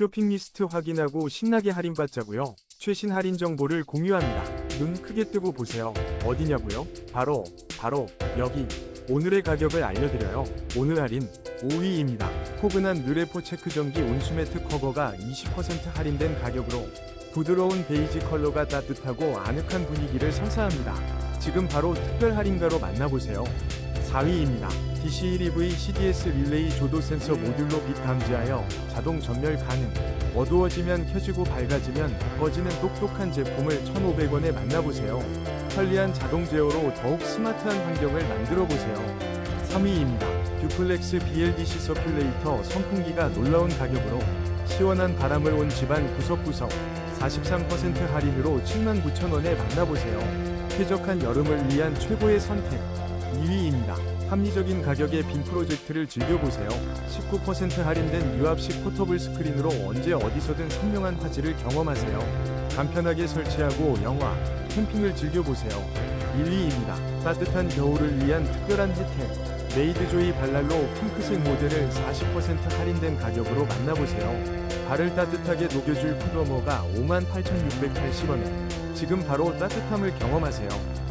쇼핑 리스트 확인하고 신나게 할인받자고요. 최신 할인 정보를 공유합니다. 눈 크게 뜨고 보세요. 어디냐고요? 바로 바로 여기. 오늘의 가격을 알려드려요. 오늘 할인 5위입니다. 포근한 누레포 체크전기 온수매트 커버가 20% 할인된 가격으로 부드러운 베이지 컬러가 따뜻하고 아늑한 분위기를 선사합니다. 지금 바로 특별 할인가로 만나보세요. 4위입니다. DC1EV CDS 릴레이 조도 센서 모듈로 빛 감지하여 자동 전멸 가능. 어두워지면 켜지고 밝아지면 꺼지는 똑똑한 제품을 1,500원에 만나보세요. 편리한 자동 제어로 더욱 스마트한 환경을 만들어 보세요. 3위입니다. 듀플렉스 BLDC 서큘레이터 선풍기가 놀라운 가격으로 시원한 바람을 온 집안 구석구석 43% 할인으로 79,000원에 만나보세요. 쾌적한 여름을 위한 최고의 선택 2위입니다. 합리적인 가격의 빔 프로젝트를 즐겨보세요. 19% 할인된 유압식 포터블 스크린으로 언제 어디서든 선명한 화질을 경험하세요. 간편하게 설치하고 영화, 캠핑을 즐겨보세요. 1위입니다. 따뜻한 겨울을 위한 특별한 혜택. 메이드조이 발랄로 핑크색 모델을 40% 할인된 가격으로 만나보세요. 발을 따뜻하게 녹여줄 푸더머가 58,680원에 지금 바로 따뜻함을 경험하세요.